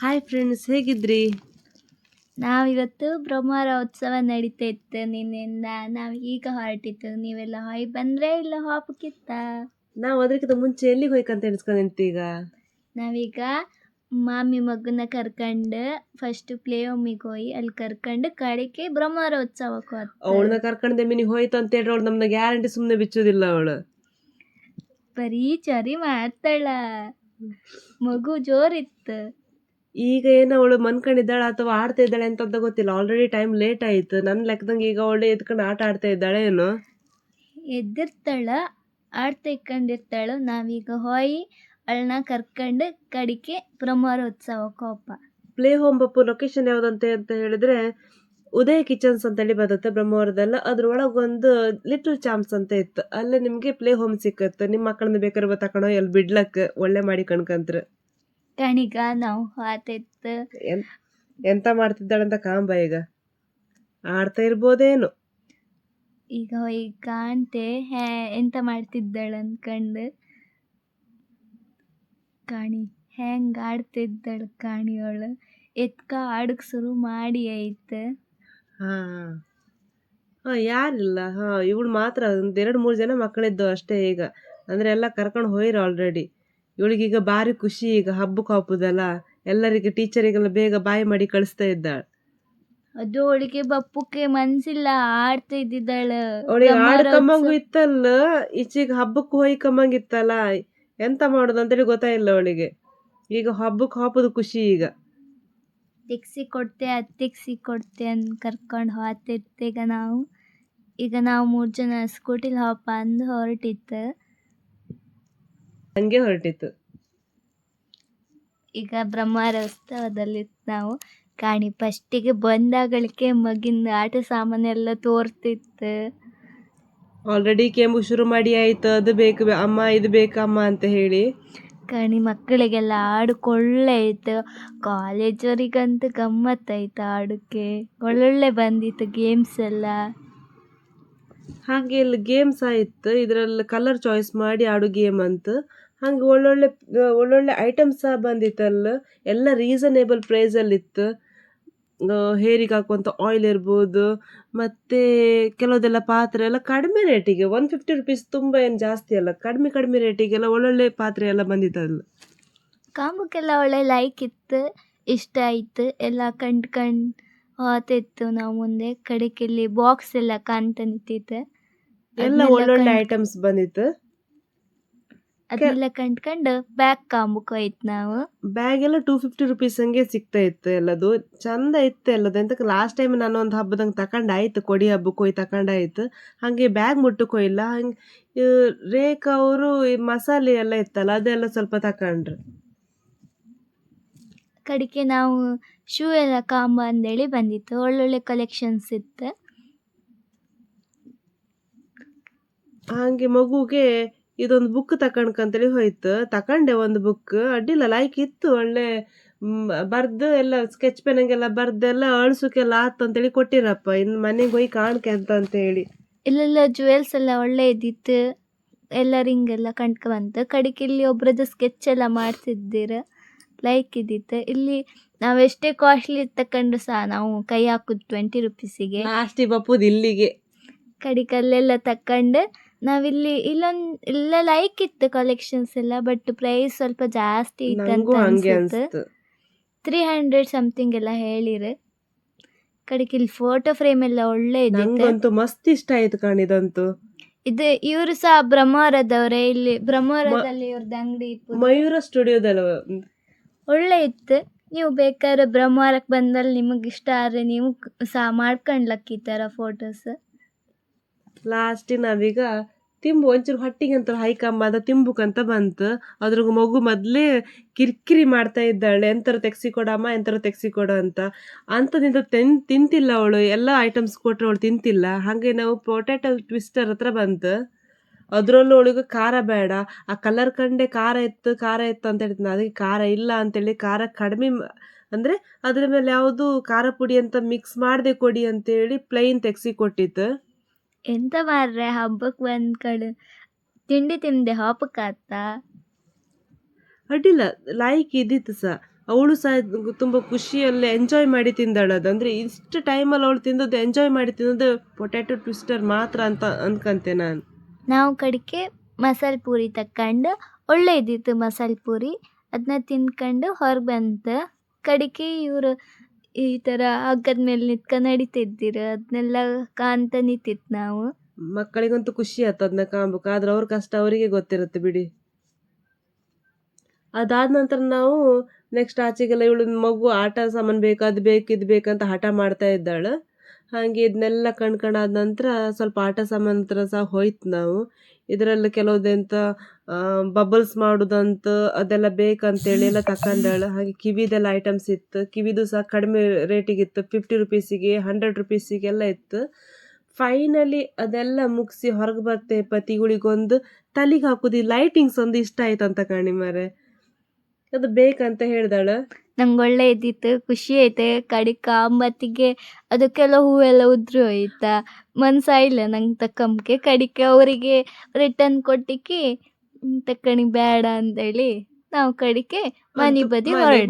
Hi friends ಹೇಗಿದ್ರಿ? ನಾವಿವತ್ತು ಬ್ರಹ್ಮರ ಉತ್ಸವ ನಡೀತಾ ಇತ್ತು ನಿನ್ನೆಯಿಂದ ನಾವು ಈಗ ಹೊರಟಿತ್ತು ನೀವೆಲ್ಲ ಹೊಯ್ ಬಂದ್ರೆ ಇಲ್ಲ ಹಾಪಕ್ಕಿತ್ತ ನಾವು ಅದಕ್ಕಿಂತ ಮುಂಚೆ ಎಲ್ಲಿಗೆ ಹೋಯ್ಕಂತ ಎಣಿಸ್ಕೊಂಡ್ ಈಗ ನಾವೀಗ ಮಾಮಿ ಮಗನ ಕರ್ಕಂಡು ಫಸ್ಟ್ ಪ್ಲೇ ಹೋಮಿಗೆ ಹೋಗಿ ಅಲ್ಲಿ ಕರ್ಕಂಡು ಕಡೆಗೆ ಬ್ರಹ್ಮರ ಉತ್ಸವಕ್ಕೆ ಹೋದ ಅವಳನ್ನ ಕರ್ಕೊಂಡೆ ಮಿನಿ ಹೋಯ್ತು ಅಂತ ಹೇಳಿ ಅವಳು ನಮ್ನ ಗ್ಯಾರಂಟಿ ಸುಮ್ಮನೆ ಬಿಚ್ಚೋದಿಲ್ಲ ಅವಳು. ಬರೀ ಚರಿ ಮಾಡ್ತಾಳ. ಮಗು ಜೋರಿತ್ತು. ಈಗ ಏನೋ ಅವಳು ಮನ್ಕೊಂಡಿದ್ದಾಳೆ ಅಥವಾ ಆಡ್ತಾ ಇದ್ದಾಳೆ ಅಂತ ಗೊತ್ತಿಲ್ಲ. ಆಲ್ರೆಡಿ ಟೈಮ್ ಲೇಟ್ ಆಯ್ತು. ನನ್ನ ಲೆಕ್ಕದಂಗೆ ಈಗ ಅವಳು ಎದ್ಕೊಂಡು ಆಟ ಆಡ್ತಾ ಇದ್ದಾಳೆ ಏನು? ಎದ್ದಿರ್ತಾಳ? ಆಡ್ತಾ ಇಕ್ಕೊಂಡಿರ್ತಾಳು? ನಾವೀಗ ಹೋಯಿ ಅವಳನ್ನ ಕರ್ಕೊಂಡು ಕಡಿಕೆ ಬ್ರಹ್ಮವಾರ ಉತ್ಸವ ಕೋಪ. ಪ್ಲೇ ಹೋಮ್ ಬಪ್ಪು ಲೊಕೇಶನ್ ಯಾವುದಂತೆ ಅಂತ ಹೇಳಿದ್ರೆ ಉದಯ ಕಿಚನ್ಸ್ ಅಂತ ಹೇಳಿ ಬರುತ್ತೆ ಬ್ರಹ್ಮವರದಲ್ಲ. ಅದ್ರೊಳಗೆ ಒಂದು ಲಿಟಲ್ ಚಾಮ್ಸ್ ಅಂತ ಇತ್ತು. ಅಲ್ಲೇ ನಿಮಗೆ ಪ್ಲೇ ಹೋಮ್ ಸಿಕ್ಕತ್ತೆ. ನಿಮ್ಮ ಮಕ್ಕಳನ್ನ ಬೇಕಾದ್ರೆ ತಕೊಂಡೋ ಎಲ್ಲಿ ಬಿಡ್ಲಕ್ ಒಳ್ಳೆ ಮಾಡಿ ಕಣ್ಕಂತ್ರ. ಕಣಿಗ ನಾವು ಆತೈತ ಎನ್ ಎಂತ ಮಾಡ್ತಿದ್ದಾಳೆ ಅಂತ ಕಾಂಬ ಈಗ? ಆಡ್ತಾ ಇರ್ಬೋದೇನು? ಈಗ ಈಗ ಕಾಣ್ತೆ ಹೇ ಎಂತ ಮಾಡ್ತಿದ್ದಾಳೆ ಅನ್ಕಂಡು. ಕಾಣಿ ಹೆಂಗ್ ಆಡ್ತಿದ್ದಾಳೆ ಕಾಣಿಯವಳು ಎತ್ಕ ಆಡಕ್ ಶುರು ಮಾಡಿ ಐತೆ. ಹಾ ಹಾ ಯಾರಿಲ್ಲ ಹಾ ಇವಳು ಮಾತ್ರ ಒಂದ್ ಎರಡು ಮೂರು ಜನ ಮಕ್ಕಳಿದ್ದು ಅಷ್ಟೇ ಈಗ. ಅಂದ್ರೆ ಎಲ್ಲ ಕರ್ಕೊಂಡು ಹೋಯ್ರು ಆಲ್ರೆಡಿ ಇವಳಿಗೀಗ ಭಾರಿ ಖುಷಿ ಈಗ ಹಬ್ಬಕ್ಕೆ ಹಾಪುದಲ್ಲ ಎಲ್ಲರಿಗೆ ಟೀಚರಿಗೆಲ್ಲ ಬೇಗ ಬಾಯಿ ಮಾಡಿ ಕಳಿಸ್ತಾ ಇದ್ದಾಳೆ. ಅದು ಅವಳಿಗೆ ಬಪ್ಪುಕ್ಕೆ ಮನ್ಸಿಲ್ಲ ಆಡ್ತಾ ಇದ್ದಿದ್ದಾಳೆ. ಅವಳಿಗೆ ಆಡ್ಕಂಬಂಗು ಉತ್ಸವ- ಇತ್ತಲ್ಲ ಈಚೆಗೆ ಹಬ್ಬಕ್ಕೆ ಹೋಯ್ಕಂಬಂಗಿತ್ತಲ್ಲ. ಎಂತ ಮಾಡೋದು ಅಂತೇಳಿ ಗೊತ್ತಾಯಿಲ್ಲ ಅವಳಿಗೆ. ಈಗ ಹಬ್ಬಕ್ಕೆ ಹಾಪುದು ಖುಷಿ ಈಗ. ತೆಗ್ಸಿ ಕೊಡ್ತೆ ಅತ್ತೆಗ್ಸಿ ಕೊಡ್ತೆ ಅಂತ ಕರ್ಕೊಂಡು ಹೋಗ್ತಿರ್ತೀಗ ನಾವು. ಈಗ ನಾವು ಮೂರು ಜನ ಸ್ಕೂಟಿಲಿ ಹಾಪ ಅಂದು ಹೊರಟಿತ್ತು. ಹಂಗೆ ಹೊರಟಿತ್ತು. ಈಗ ಬ್ರಹ್ಮಾರ ಉತ್ಸವದಲ್ಲಿ ನಾವು ಕಾಣಿ ಫಸ್ಟಿಗೆ ಬಂದಾಗಳಿಕೆ ಮಗಿನ ಆಟ ಸಾಮಾನೆಲ್ಲ ತೋರ್ತಿತ್ತು. ಆಲ್ರೆಡಿ ಕೆಂಬು ಶುರು ಮಾಡಿ ಆಯ್ತು ಅದು ಬೇಕು ಬೆ- ಅಮ್ಮ ಇದು ಬೇಕಮ್ಮ ಅಂತ ಹೇಳಿ. ಕಾಣಿ ಮಕ್ಕಳಿಗೆಲ್ಲ ಆಡ್ಕೊಳ್ಳೆ ಕಾಲೇಜ್ ಕಾಲೇಜವರಿಗಂತೂ ಗಮ್ಮತ್ತಾಯ್ತು ಆಡೋಕ್ಕೆ ಒಳ್ಳೊಳ್ಳೆ ಬಂದಿತ್ತು ಗೇಮ್ಸ್ ಎಲ್ಲ. ಹಾಗೆ ಇಲ್ಲಿ ಗೇಮ್ಸ್ ಇತ್ತು. ಇದರಲ್ಲಿ ಕಲರ್ ಚಾಯ್ಸ್ ಮಾಡಿ ಆಡು ಗೇಮ್ ಅಂತ. ಹಾಗೆ ಒಳ್ಳೊಳ್ಳೆ ಒಳ್ಳೊಳ್ಳೆ ಐಟಮ್ಸ್ ಸಹ ಬಂದಿತ್ತಲ್ಲ ಎಲ್ಲ ರೀಸನೇಬಲ್ ಪ್ರೈಸಲ್ಲಿತ್ತು ಹೇರಿಗೆ ಹಾಕುವಂಥ ಆಯಿಲ್ ಇರ್ಬೋದು, ಮತ್ತು ಕೆಲವುದೆಲ್ಲ ಪಾತ್ರೆ ಎಲ್ಲ ಕಡಿಮೆ ರೇಟಿಗೆ ಒನ್ ಫಿಫ್ಟಿ ರುಪೀಸ್ ತುಂಬ ಏನು ಜಾಸ್ತಿ ಅಲ್ಲ, ಕಡಿಮೆ ಕಡಿಮೆ ರೇಟಿಗೆಲ್ಲ ಒಳ್ಳೊಳ್ಳೆ ಪಾತ್ರೆ ಎಲ್ಲ ಬಂದಿತ್ತಲ್ಲ ಕಾಂಬಕ್ಕೆಲ್ಲ ಒಳ್ಳೆ ಲೈಕ್ ಇತ್ತು, ಇಷ್ಟ ಆಯಿತು. ಎಲ್ಲ ಕಂಡು ಕಂಡು ಹೋತಿತ್ತು ನಾವು ಮುಂದೆ ಕಡಿಕೆಲ್ಲಿ ಬಾಕ್ಸ್ ಎಲ್ಲ ಕಾಣ್ತಾ ನಿಂತಿತ್ತು ಎಲ್ಲ ಒಳ್ಳೊಳ್ಳೆ ಐಟಮ್ಸ್ ಬಂದಿತ್ತು. ಅದೆಲ್ಲ ಕಂಡ್ಕೊಂಡು ಬ್ಯಾಗ್ ಕಾಂಬಕ್ಕೆ ಹೋಯ್ತು ನಾವು. ಬ್ಯಾಗ್ ಎಲ್ಲ ಟೂ ಫಿಫ್ಟಿ ರುಪೀಸ್ ಹಂಗೆ ಸಿಗ್ತಾ ಇತ್ತು ಎಲ್ಲದು. ಚಂದ ಇತ್ತು ಎಲ್ಲದು. ಎಂತಕ್ಕೆ ಲಾಸ್ಟ್ ಟೈಮ್ ನಾನು ಒಂದು ಹಬ್ಬದಂಗೆ ತಕೊಂಡಾಯ್ತು ಕೊಡಿ ಹಬ್ಬಕ್ಕೆ ಹೋಗಿ ತಕೊಂಡಾಯ್ತು ಹಾಗೆ ಬ್ಯಾಗ್ ಮುಟ್ಟಕ್ಕೆ ಹೋಗಿಲ್ಲ ಹಂಗೆ ರೇಖಾ ಅವರು ಮಸಾಲೆ ಎಲ್ಲ ಇತ್ತಲ್ಲ ಅದೆಲ್ಲ ಸ್ವಲ್ಪ ತಕೊಂಡ್ರು. ಕಡಿಕೆ ನಾವು ಶೂ ಎಲ್ಲ ಕಾಂಬ ಅಂದೇಳಿ ಬಂದಿತ್ತು. ಒಳ್ಳೊಳ್ಳೆ ಕಲೆಕ್ಷನ್ಸ್ ಇತ್ತು. ಹಂಗೆ ಮಗುಗೆ ಇದೊಂದು ಬುಕ್ ತಕೊಂಡ್ಕಂತೇಳಿ ಹೋಯ್ತು. ತಕೊಂಡೆ ಒಂದು ಬುಕ್ ಅಡ್ಡಿಲ್ಲ ಲೈಕ್ ಇತ್ತು ಒಳ್ಳೆ ಬರ್ದು ಎಲ್ಲ ಸ್ಕೆಚ್ ಪೆನ್ಗೆಲ್ಲ ಬರ್ದೆಲ್ಲ ಅಳ್ಸೋಕೆಲ್ಲ ಆತು ಅಂತೇಳಿ ಕೊಟ್ಟಿರಪ್ಪ. ಇನ್ನು ಮನೆಗೆ ಹೋಗಿ ಕಾಣ್ಕೆ ಅಂತ ಅಂತ ಹೇಳಿ ಇಲ್ಲೆಲ್ಲ ಜುವೆಲ್ಸ್ ಎಲ್ಲ ಒಳ್ಳೆ ಇದ್ದಿತ್ತು. ಎಲ್ಲ ರಿಂಗ್ ಎಲ್ಲ ಕಂಡ್ಕ ಬಂತು. ಕಡೆಗೆ ಇಲ್ಲಿ ಒಬ್ರದ್ದು ಸ್ಕೆಚ್ ಎಲ್ಲ ಮಾಡ್ತಿದ್ದೀರ. ಲೈಕ್ ಇದ್ದಿತ್ತು. ಇಲ್ಲಿ ನಾವು ಎಷ್ಟೇ ಕಾಸ್ಟ್ಲಿ ತಕೊಂಡ್ರು ಸಹ ನಾವು ಕೈ ಹಾಕುದು ಟ್ವೆಂಟಿ ರುಪೀಸಿಗೆ ಲಾಸ್ಟಿ ಬಪ್ಪುದು ಇಲ್ಲಿಗೆ. ಕಡಿಕಲ್ಲೆಲ್ಲ ಅಲ್ಲೆಲ್ಲ ತಕೊಂಡು ನಾವಿಲ್ಲಿ ಇಲ್ಲೊಂದು ಇಲ್ಲ ಲೈಕ್ ಇತ್ತು ಕಲೆಕ್ಷನ್ಸ್ ಎಲ್ಲ ಬಟ್ ಪ್ರೈಸ್ ಸ್ವಲ್ಪ ಜಾಸ್ತಿ ಇತ್ತು ನಂಗೂ ಅಂತ ಹಂಗೆ ಅನ್ಸುತ್ತೆ. ಅನ್ಸ್ತು. ತ್ರೀ ಹಂಡ್ರೆಡ್ ಸಮಥಿಂಗ್ ಎಲ್ಲ ಹೇಳಿರು. ಕಡಿಕ್ ಇಲ್ಲಿ ಫೋಟೋ ಫ್ರೇಮ್ ಎಲ್ಲ ಒಳ್ಳೆ ಇದೆ ನಂಗಂತೂ ಮಸ್ತ್ ಇಷ್ಟ ಆಯ್ತು ಕಾಣಿದಂತೂ ಇದು ಇವರು ಸಹ ಬ್ರಹ್ಮವರದವರೇ ಇಲ್ಲಿ ಬ್ರಹ್ಮವರದಲ್ಲಿ ಇವ್ರದ್ದು ಅಂಗಡಿ ಮಯೂರ ಸ್ಟುಡಿಯೋದಲ್ಲ ಒಳ್ಳೆ ಇತ್ತು. ನೀವು ಬೇಕಾದ್ರೆ ಬ್ರಹ್ಮವರಕ್ಕೆ ಬಂದಲ್ಲಿ ನಿಮಗೆ ಇಷ್ಟ ಆದರೆ ನೀವು ಸಹ ಮಾಡ್ಕೊಂಡ್ಲಕ್ಕ ಈ ಫೋಟೋಸ್ ಲಾಸ್ಟ್ ನಾವೀಗ ತಿಂಬು, ಒಂಚೂರು ಹೊಟ್ಟಿಗೆ ಅಂತ ಹೈಕಂಬ ತಿಂಬುಕಂತ ಬಂತು. ಅದ್ರ ಮಗು ಮೊದಲೇ ಕಿರಿಕಿರಿ ಮಾಡ್ತಾ ಇದ್ದಾಳೆ ಎಂತರ ತೆಗ್ಸಿ ಕೊಡಮ್ಮ ಎಂತರ ತೆಗ್ಸಿ ಕೊಡು ಅಂತ. ಅಂಥದ್ದಿಂದ ತಿನ್, ತಿಂತಿಲ್ಲ ಅವಳು, ಎಲ್ಲ ಐಟಮ್ಸ್ ಕೊಟ್ಟರೆ ಅವಳು ತಿಂತಿಲ್ಲ. ಹಾಗೆ ನಾವು ಪೊಟ್ಯಾಟೊ ಟ್ವಿಸ್ಟರ್ ಹತ್ರ ಬಂತು. ಅದರಲ್ಲೂ ಅವಳಿಗೆ ಖಾರ ಬೇಡ. ಆ ಕಲರ್ ಕಂಡೆ ಖಾರ ಇತ್ತು ಖಾರ ಇತ್ತು ಅಂತ ಹೇಳ್ತೀನಿ ಅದಕ್ಕೆ ಖಾರ ಇಲ್ಲ ಅಂತೇಳಿ ಖಾರ ಕಡಿಮೆ ಅಂದರೆ ಅಂದ್ರೆ ಮೇಲೆ ಯಾವುದು ಖಾರ ಪುಡಿ ಅಂತ ಮಿಕ್ಸ್ ಮಾಡದೆ ಕೊಡಿ ಅಂತೇಳಿ ಪ್ಲೈನ್ ತೆಗ್ಸಿ ಕೊಟ್ಟಿತ್ತು. ಎಂತ ಮಾರ್ರೆ ಹಬ್ಬಕ್ಕೆ ಬಂದ ಕಡೆ ತಿಂಡಿ ತಿಂದೆ ಹಬ್ಬಕ್ಕಾತ ಅಡ್ಡಿಲ್ಲ ಲೈಕ್ ಇದ್ದಿತ್ತು ಸಹ ಅವಳು ಸಹ ತುಂಬ ಖುಷಿಯಲ್ಲಿ ಎಂಜಾಯ್ ಮಾಡಿ ತಿಂದಾಳು ಅದು. ಅಂದರೆ ಇಷ್ಟು ಟೈಮಲ್ಲಿ ಅವಳು ತಿಂದದ್ದು ಎಂಜಾಯ್ ಮಾಡಿ ತಿನ್ನೋದು ಪೊಟ್ಯಾಟೊ ಟ್ವಿಸ್ಟರ್ ಮಾತ್ರ ಅಂತ ಅನ್ಕಂತೆ ನಾನು. ನಾವು ಕಡೆಗೆ ಮಸಾಲೆ ಪೂರಿ ತಕ್ಕೊಂಡು ಒಳ್ಳೆಯದಿತ್ತು ಮಸಾಲೆ ಪೂರಿ. ಅದನ್ನ ತಿನ್ಕೊಂಡು ಹೊರಗೆ ಬಂತ ಕಡೆಗೆ ಇವರು ಈ ಥರ ಹಗ್ಗದ ಮೇಲೆ ನಿಂತ್ಕೊಂಡು ನಡಿತಿದ್ದೀರ. ಅದನ್ನೆಲ್ಲ ಕಾಣ್ತಾ ನಿಂತಿತ್ತು ನಾವು. ಮಕ್ಕಳಿಗಂತೂ ಖುಷಿ ಆಯ್ತು ಅದನ್ನ ಕಾಣ್ಬೇಕು. ಆದ್ರೆ ಅವ್ರ ಕಷ್ಟ ಅವರಿಗೆ ಗೊತ್ತಿರುತ್ತೆ ಬಿಡಿ. ಅದಾದ ನಂತರ ನಾವು ನೆಕ್ಸ್ಟ್ ಆಚೆಗೆಲ್ಲ ಇವಳು ಮಗು ಆಟ ಸಾಮಾನು ಬೇಕು ಅದು ಬೇಕು ಇದು ಬೇಕಂತ ಹಠ ಮಾಡ್ತಾ ಇದ್ದಾಳೆ. ಹಾಗೆ ಇದನ್ನೆಲ್ಲ ಕಂಡ್ಕೊಂಡಾದ ನಂತರ ಸ್ವಲ್ಪ ಆಟ ಸಾಮಾನು ಸಹ ಹೋಯ್ತು ನಾವು. ಇದರಲ್ಲಿ ಕೆಲವುದೆಂತ ಬಬಲ್ಸ್ ಮಾಡೋದಂತ ಅದೆಲ್ಲ ಬೇಕಂತೇಳಿ ಎಲ್ಲ ತಕೊಂಡಾಳು. ಹಾಗೆ ಕಿವಿದೆಲ್ಲ ಐಟಮ್ಸ್ ಇತ್ತು. ಕಿವಿದು ಸಹ ಕಡಿಮೆ ರೇಟಿಗಿತ್ತು ಫಿಫ್ಟಿ ರುಪೀಸಿಗೆ ಹಂಡ್ರೆಡ್ ರುಪೀಸಿಗೆಲ್ಲ ಇತ್ತು. ಫೈನಲಿ ಅದೆಲ್ಲ ಮುಗಿಸಿ ಹೊರಗೆ ಬರ್ತೆ ಪತಿಗಳಿಗೊಂದು ತಲೆಗೆ ಹಾಕೋದು ಲೈಟಿಂಗ್ಸ್ ಒಂದು ಇಷ್ಟ ಆಯ್ತಂತ ಕಣಿ ಮರೆ. ಅದು ಬೇಕಂತ ಹೇಳ್ದಾಳ. ನಂಗೆ ಒಳ್ಳೆ ಇದ್ದಿತ್ತು ಖುಷಿ ಐತೆ ಕಡಿಕ ಮತ್ತಿಗೆ ಅದಕ್ಕೆಲ್ಲ ಹೂವೆಲ್ಲ ಉದುರು ಹೋಯ್ತಾ. ಮನ್ಸಾಯಿಲ್ಲ ನಂಗೆ ತಕ್ಕಂಬಕ್ಕೆ ಕಡಿಕೆ ಅವರಿಗೆ ರಿಟರ್ನ್ ಕೊಟ್ಟಿಕ್ಕಿ ತಕ್ಕಣಿ ಬೇಡ ಅಂತೇಳಿ ನಾವು ಕಡಿಕೆ ಮನೆ ಬದಿ ಹೊರಡ